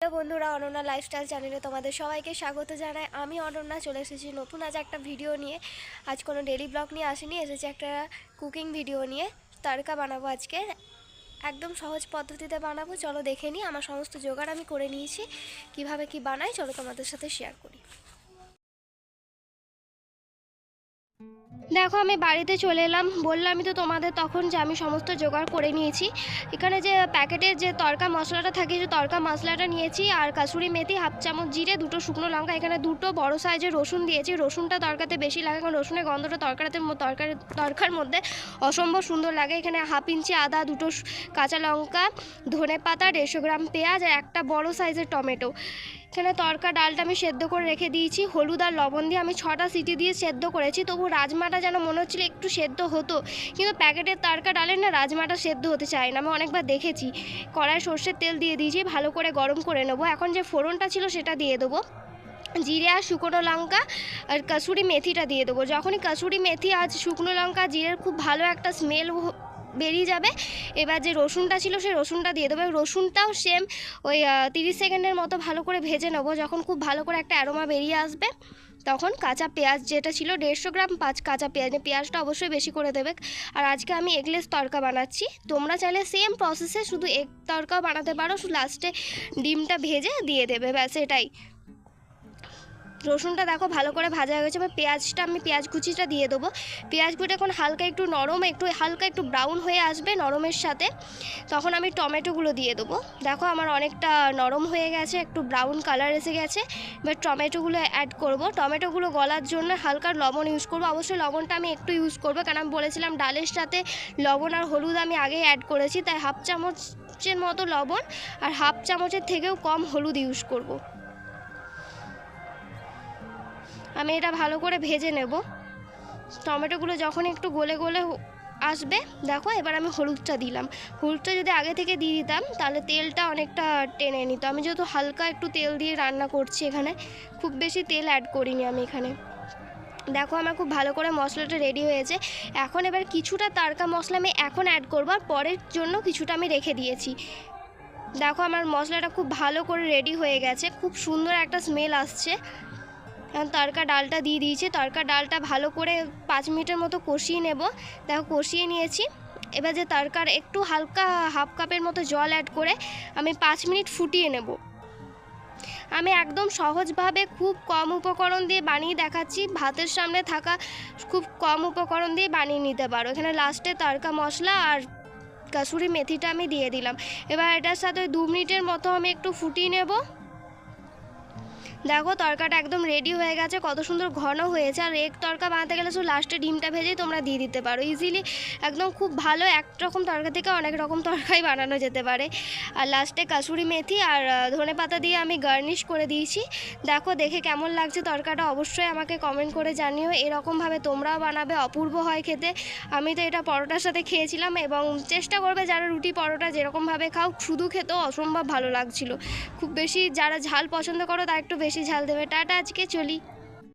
Hello বন্ধুরা, Ananya lifestyle চ্যানেলে তোমাদের সবাইকে স্বাগত জানাই। আমি অনন্যা, চলে এসেছি নতুন আজ একটা ভিডিও নিয়ে। আজ কোনো ডেলি ব্লগ নিয়ে আসেনি, এসেছি একটা কুকিং ভিডিও নিয়ে। তারকা বানাবো আজকে। একদম সহজ পদ্ধতিতে বানাবো। চলো দেখে নিই, আমার সমস্ত জোগাড় আমি করে নিয়েছি। কীভাবে কি বানাই, চলো তোমাদের সাথে শেয়ার করি। দেখো, আমি বাড়িতে চলে এলাম। বললামই তো তোমাদের তখন যে আমি সমস্ত জোগাড় করে নিয়েছি। এখানে যে প্যাকেটের যে তরকা মশলাটা থাকে যে তরকা মশলাটা নিয়েছি আর কাসুরি মেথি হাফ চামচ জিরে, দুটো শুকনো লঙ্কা। এখানে দুটো বড় সাইজের রসুন দিয়েছি। রসুনটা তরকাতে বেশি লাগে, কারণ রসুনের গন্ধটা তরকারিতে তরকারি তরকার মধ্যে অসম্ভব সুন্দর লাগে। এখানে হাফ ইঞ্চি আদা, দুটো কাঁচা লঙ্কা ধনে পাতা দেড়শো গ্রাম পেঁয়াজ আর একটা বড় সাইজের টমেটো। এখানে তরকা, ডালটা আমি সেদ্ধ করে রেখে দিয়েছি। হলুদ আর লবণ দিয়ে আমি ছটা সিটি দিয়ে সেদ্ধ করেছি। তবু রাজমাটা যেন মনে হচ্ছিল একটু সেদ্ধ হতো। কিন্তু প্যাকেটের তরকা, ডালের না রাজমাটা সেদ্ধ হতে চায় না। আমি অনেকবার দেখেছি। কড়াই সর্ষের তেল দিয়ে দিয়েছি, ভালো করে গরম করে নেব। এখন যে ফোড়নটা ছিল সেটা দিয়ে দেবো। জিরে আর শুকনো লঙ্কা আর কাসুরি মেথিটা দিয়ে দেবো। যখনই কাসুরি মেথি আর শুকনো লঙ্কা, জিরের খুব ভালো একটা স্মেল বেরিয়ে যাবে। এবার যে রসুনটা ছিল সেই রসুনটা দিয়ে দেবো। রসুনটাও সেম ওই তিরিশ সেকেন্ডের মতো ভালো করে ভেজে নেব। যখন খুব ভালো করে একটা অ্যারোমা বেরিয়ে আসবে, তখন কাঁচা পেঁয়াজ যেটা ছিল দেড়শো গ্রাম পাঁচ কাঁচা পেঁয়াজ। পেঁয়াজটা অবশ্যই বেশি করে দেবে। আর আজকে আমি এগলেস তড়কা বানাচ্ছি। তোমরা চাইলে সেম প্রসেসে শুধু এগ তড়কাও বানাতে পারো। শুধু লাস্টে ডিমটা ভেজে দিয়ে দেবে। ব্যাস, এটাই। রসুনটা দেখো ভালো করে ভাজা হয়ে গেছে, এবার পেঁয়াজটা আমি পেঁয়াজ কুচিটা দিয়ে দেবো। পেঁয়াজ কুচি এখন হালকা একটু নরম, একটু হালকা একটু ব্রাউন হয়ে আসবে নরমের সাথে। তখন আমি টমেটোগুলো দিয়ে দেবো। দেখো আমার অনেকটা নরম হয়ে গেছে, একটু ব্রাউন কালার এসে গেছে। এবার টমেটোগুলো অ্যাড করব। টমেটোগুলো গলার জন্য হালকা লবণ ইউজ করব। অবশ্যই লবণটা আমি একটু ইউজ করব, কারণ আমি বলেছিলাম ডালের সাথে লবণ আর হলুদ আমি আগেই অ্যাড করেছি, তাই হাফ চামচের মতো লবণ আর হাফ চামচের থেকেও কম হলুদ ইউজ করব। আমি এটা ভালো করে ভেজে নেব। টমেটোগুলো যখন একটু গলে গলে আসবে, দেখো এবার আমি হলুদটা দিলাম। হলুদটা যদি আগে থেকে দিয়ে দিতাম, তাহলে তেলটা অনেকটা টেনে নিত। আমি যেহেতু হালকা একটু তেল দিয়ে রান্না করছি এখানে, খুব বেশি তেল অ্যাড করিনি আমি এখানে। দেখো আমার খুব ভালো করে মশলাটা রেডি হয়েছে। এখন এবার কিছুটা তারকা মশলা আমি এখন অ্যাড করব, আর পরের জন্য কিছুটা আমি রেখে দিয়েছি। দেখো আমার মশলাটা খুব ভালো করে রেডি হয়ে গেছে, খুব সুন্দর একটা স্মেল আসছে। এখন ডালটা দিয়ে দিয়েছি। তড়কা ডালটা ভালো করে পাঁচ মিনিটের মতো কষিয়ে নেব। দেখো, কষিয়ে নিয়েছি। এবার যে তড়কার একটু হালকা হাফ কাপের মতো জল অ্যাড করে আমি পাঁচ মিনিট ফুটিয়ে নেব। আমি একদম সহজভাবে খুব কম উপকরণ দিয়ে বানিয়ে দেখাচ্ছি। ভাতের সামনে থাকা খুব কম উপকরণ দিয়ে বানিয়ে নিতে পারো। এখানে লাস্টে তরকা মশলা আর কাসুরি মেথিটা আমি দিয়ে দিলাম। এবার এটার সাথে দু মিনিটের মতো আমি একটু ফুটিয়ে নেব। দেখো, তরকাটা একদম রেডি হয়ে গেছে, কত সুন্দর ঘন হয়েছে। আর এক তরকা বানাতে গেলে শুধু লাস্টে ডিমটা ভেজেই তোমরা দিয়ে দিতে পারো। ইজিলি একদম খুব ভালো এক রকম তরকা থেকে অনেক রকম তরকাই বানানো যেতে পারে। আর লাস্টে কাসুরি মেথি আর ধনে পাতা দিয়ে আমি গার্নিশ করে দিয়েছি। দেখো, দেখে কেমন লাগছে তরকাটা? অবশ্যই আমাকে কমেন্ট করে জানিও। এরকমভাবে তোমরাও বানাবে, অপূর্ব হয় খেতে। আমি তো এটা পরোটার সাথে খেয়েছিলাম এবং চেষ্টা করবে যারা রুটি পরোটা যেরকমভাবে খাও, শুধু খেতেও অসম্ভব ভালো লাগছিল। খুব বেশি যারা ঝাল পছন্দ করো তা একটু বেশি ঝাল দেবে। টাটা আজকে চলি।